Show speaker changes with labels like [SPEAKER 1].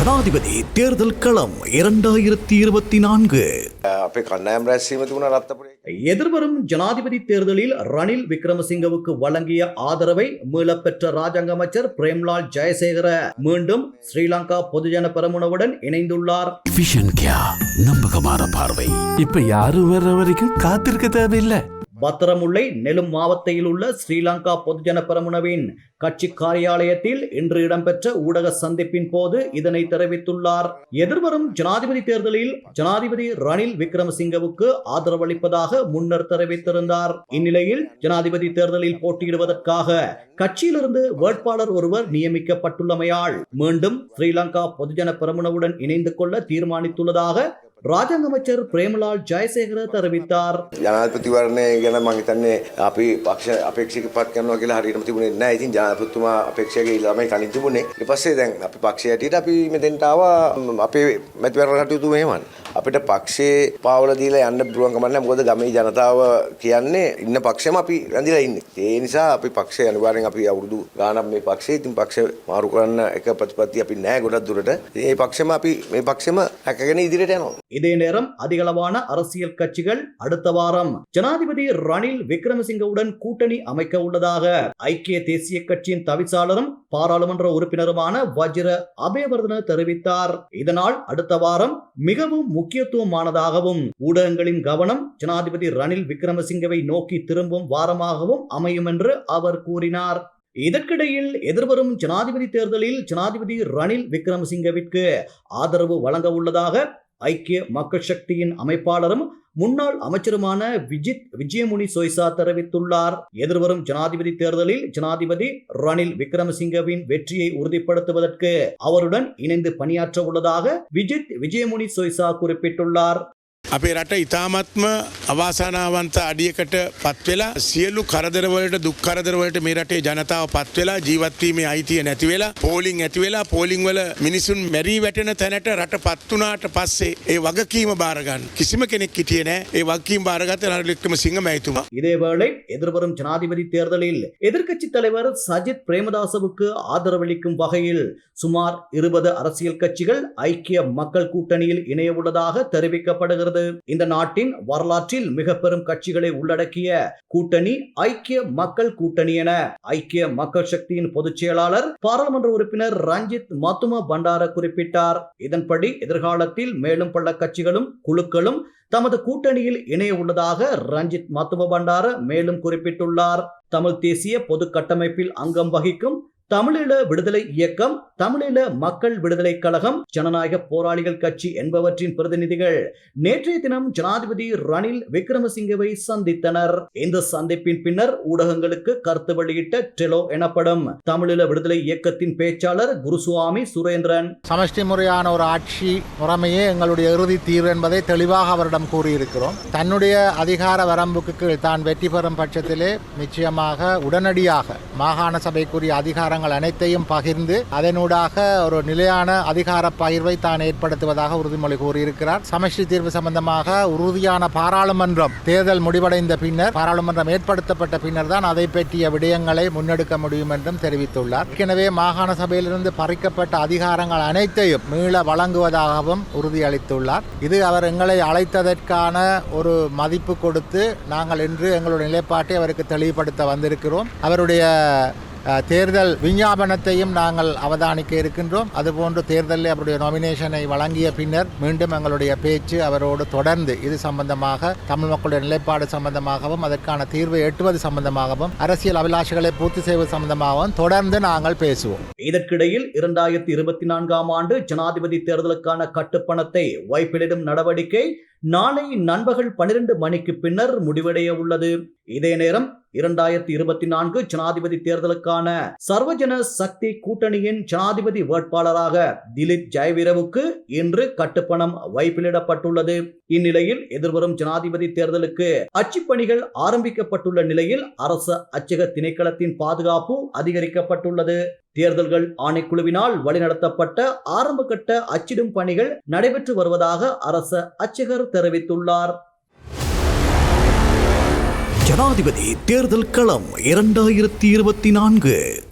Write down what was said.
[SPEAKER 1] ஜனாதிபதி தேர்தல் களம் இரண்டாயிரத்தி இருபத்தி நான்கு. எதிர்வரும் ஜனாதிபதி தேர்தலில் ரணில் விக்ரமசிங்கவுக்கு வழங்கிய ஆதரவை மீளப்பெற்ற ராஜாங்க அமைச்சர் பிரேம்லால் ஜெயசேகர மீண்டும் ஸ்ரீலங்கா பொதுஜன பெரமுனவுடன் இணைந்துள்ளார்.
[SPEAKER 2] நம்பகமான பார்வை. இப்ப யாரும் வர்ற வரைக்கும் காத்திருக்க தேவையில்லை.
[SPEAKER 1] பத்திரமுல்லை நெலும் மாவட்டத்தில் உள்ள ஸ்ரீலங்கா பொதுஜன பெரமுனவின் கட்சி காரியாலயத்தில் இன்று இடம்பெற்ற ஊடக சந்திப்பின் போது இதனை தெரிவித்துள்ளார். எதிர்வரும் ஜனாதிபதி தேர்தலில் ஜனாதிபதி ரணில் விக்ரமசிங்கவுக்கு ஆதரவளிப்பதாக முன்னர் தெரிவித்திருந்தார். இந்நிலையில் ஜனாதிபதி தேர்தலில் போட்டியிடுவதற்காக கட்சியிலிருந்து வேட்பாளர் ஒருவர் நியமிக்கப்பட்டுள்ளமையால் மீண்டும் ஸ்ரீலங்கா பொதுஜன பெரமுனவுடன் இணைந்து கொள்ள தீர்மானித்துள்ளதாக ರಾಜ್ಯಾಂಗ ಮಚರ್ ಪ್ರೇಮಲಾಲ್ ಜಯಶೇಖರ ತರಬಿದ್ದಾರ್
[SPEAKER 3] ජනාධපතිවරණය ගැන මහිතන්නේ අපි පක්ෂ අපේක්ෂක පත් කරනවා කියලා හරියටම තිබුණේ නැහැ. ඉතින් ජනාධිපතිතුමා අපේක්ෂකගේ ළමයි කලින් තිබුණේ. ඊට පස්සේ දැන් අපි පක්ෂයට අපි මෙතෙන්ට ආවා අපේ මැතිවරණ කටයුතු මෙහෙමයි. අපිට පක්ෂේ පාවල දීලා යන්න පුළුවන් කමක් නැහැ. මොකද ගමේ ජනතාව කියන්නේ ඉන්න පක්ෂෙම අපි රැඳිලා ඉන්නේ. ඒ නිසා අපි පක්ෂය අනිවාර්යෙන් අපි අවුරුදු ගානක් මේ පක්ෂේ ඉතින් පක්ෂ මාරු කරන්න එක ප්‍රතිපත්ති අපි නැහැ ගොඩක් දුරට. ඉතින් මේ පක්ෂෙම අපි මේ පක්ෂෙම රැකගෙන ඉදිරියට යනවා.
[SPEAKER 1] இதே நேரம் அதிகளவான அரசியல் கட்சிகள் அடுத்த வாரம் ஜனாதிபதி ரணில் விக்ரமசிங்கவுடன் கூட்டணி அமைக்க உள்ளதாக ஐக்கிய தேசிய கட்சியின் தவிசாளரும் பாராளுமன்ற உறுப்பினருமான வஜ்ர அபேவர்தன தெரிவித்தார் இதனால் அடுத்த வாரம் மிகவும் முக்கியத்துவமானதாகவும் ஊடகங்களின் கவனம் ஜனாதிபதி ரணில் விக்ரமசிங்கவை நோக்கி திரும்பும் வாரமாகவும் அமையும் என்று அவர் கூறினார். இதற்கிடையில் எதிர்வரும் ஜனாதிபதி தேர்தலில் ஜனாதிபதி ரணில் விக்ரமசிங்கவிற்கு ஆதரவு வழங்க உள்ளதாக ஐக்கிய மக்கள் சக்தியின் அமைப்பாளரும் முன்னாள் அமைச்சருமான விஜித் விஜயமுனி சொய்சா தெரிவித்துள்ளார். எதிர்வரும் ஜனாதிபதி தேர்தலில் ஜனாதிபதி ரணில் விக்ரமசிங்கவின் வெற்றியை உறுதிப்படுத்துவதற்கு அவருடன் இணைந்து பணியாற்ற உள்ளதாக விஜித் விஜயமுனி சொய்சா குறிப்பிட்டுள்ளார்.
[SPEAKER 4] අපේ රට ඉතාමත්ම අවාසනාවන්ත අඩියකට පත්වෙලා සියලු කරදරවලට දුක් කරදරවලට මේ රටේ ජනතාව පත්වෙලා ජීවත්වීමේ අයිතිය නැතිවෙලා පෝලිං ඇතිවෙලා පෝලිං වල මිනිසුන් මැරී වැටෙන තැනට රට පත්වනාට පස්සේ ඒ වගකීම බාරගන්න කිසිම කෙනෙක් හිටියේ නෑ ඒ වගකීම් බාරගත රටලික්ටම සිංහ මැයිතුමා.
[SPEAKER 1] இதேவேளை எதிர்வரும் ஜனாதிபதி தேர்தலில் எதிர்க்கட்சி தலைவர் சஜித் பிரேமதாசவுக்கு ஆதரவளிக்கும் வகையில் சுமார் இருபது அரசியல் கட்சிகள் ஐக்கிய மக்கள் கூட்டணியில் இணைய உள்ளதாக தெரிவிக்கப்படுகிறது இந்த நாட்டின் வரலாற்றில் மிக பெரும் கட்சிகளை உள்ளடக்கிய கூட்டணி ஐக்கிய மக்கள் கூட்டணி என ஐக்கிய மக்கள் சக்தியின் பொதுச் செயலாளர் பாராளுமன்ற உறுப்பினர் ரஞ்சித் மத்தும பண்டார குறிப்பிட்டார். இதன்படி எதிர்காலத்தில் மேலும் பல கட்சிகளும் குழுக்களும் தமது கூட்டணியில் இணைய உள்ளதாக ரஞ்சித் மத்தும பண்டார மேலும் குறிப்பிட்டுள்ளார். தமிழ் தேசிய பொது கட்டமைப்பில் அங்கம் வகிக்கும் தமிழீழ விடுதலை இயக்கம் தமிழீழ மக்கள் விடுதலை கழகம் ஜனநாயக போராளிகள் கட்சி என்பவற்றின் பிரதிநிதிகள் நேற்றைய தினம் ஜனாதிபதி ரணில் விக்ரமசிங்கவை சந்தித்தனர். இந்த சந்திப்பின் பின்னர் ஊடகங்களுக்கு கருத்து வெளியிட்ட டெலோ எனப்படும் தமிழீழ விடுதலை இயக்கத்தின் பேச்சாளர் குருசுவாமி சுரேந்திரன்.
[SPEAKER 5] சமஷ்டி முறையான ஒரு ஆட்சி முறைமையே எங்களுடைய இறுதி தீர்வு என்பதை தெளிவாக அவரிடம் கூறியிருக்கிறோம். தன்னுடைய அதிகார வரம்புக்கு கீழ் தான் வெற்றி பெறும் பட்சத்திலே நிச்சயமாக உடனடியாக மாகாண சபைக்குரிய அதிகாரங்கள் அனைத்தையும் பகிர்ந்து ஊடாக ஒரு நிலையான அதிகார பகிர்வை தான் ஏற்படுத்துவதாக உறுதிமொழி கூறியிருக்கிறார். சமஷ்டி தீர்வு சம்பந்தமாக உறுதியான பாராளுமன்றம் தேர்தல் முடிவடைந்த பின்னர் பாராளுமன்றம் ஏற்படுத்தப்பட்ட பின்னர் தான் அதை பற்றிய விடயங்களை முன்னெடுக்க முடியும் என்றும் தெரிவித்துள்ளார். ஏற்கனவே மாகாண சபையிலிருந்து பறிக்கப்பட்ட அதிகாரங்கள் அனைத்தையும் மீள வழங்குவதாகவும் உறுதியளித்துள்ளார். இது அவர் எங்களை அழைத்ததற்கான ஒரு மதிப்பு கொடுத்து நாங்கள் இன்று எங்களுடைய நிலைப்பாட்டை அவருக்கு தெளிவுபடுத்த வந்திருக்கிறோம். அவருடைய தேர்தல் விஞ்ஞாபனத்தையும் நாங்கள் அவதானிக்க இருக்கின்றோம். அதுபோன்று தேர்தலில் அவருடைய நாமினேஷனை வழங்கிய பின்னர் மீண்டும் எங்களுடைய பேச்சு அவரோடு தொடர்ந்து இது சம்பந்தமாக தமிழ் மக்களுடைய நிலைப்பாடு சம்பந்தமாகவும் அதற்கான தீர்வை எட்டுவது சம்பந்தமாகவும் அரசியல் அபிலாஷைகளை பூர்த்தி செய்வது சம்பந்தமாகவும் தொடர்ந்து நாங்கள் பேசுவோம்.
[SPEAKER 1] இதற்கிடையில் இரண்டாயிரத்தி இருபத்தி நான்காம் ஆண்டு ஜனாதிபதி தேர்தலுக்கான கட்டுப்பணத்தை வைப்பிலிடும் நடவடிக்கை நாளை நண்பகல் பனிரெண்டு மணிக்கு பின்னர் முடிவடைய உள்ளது. இதே நேரம் இரண்டாயிரத்தி இருபத்தி நான்கு ஜனாதிபதி தேர்தலுக்கான சர்வஜன சக்தி கூட்டணியின் ஜனாதிபதி வேட்பாளராக திலீப் ஜெயவீரவுக்கு இன்று கட்டுப்பணம் வைப்பிலிடப்பட்டுள்ளது. இந்நிலையில் எதிர்வரும் ஜனாதிபதி தேர்தலுக்கு அச்சுப்பணிகள் ஆரம்பிக்கப்பட்டுள்ள நிலையில் அரசு அச்சக திணைக்களத்தின் பாதுகாப்பு அதிகரிக்கப்பட்டுள்ளது. தேர்தல்கள் ஆணைக்குழுவினால் வழிநடத்தப்பட்ட ஆரம்பகட்ட அச்சிடும் பணிகள் நடைபெற்று வருவதாக அரச அச்சகர் தெரிவித்துள்ளார்.
[SPEAKER 2] ஜனாதிபதி தேர்தல் களம் இரண்டாயிரத்தி இருபத்தி நான்கு.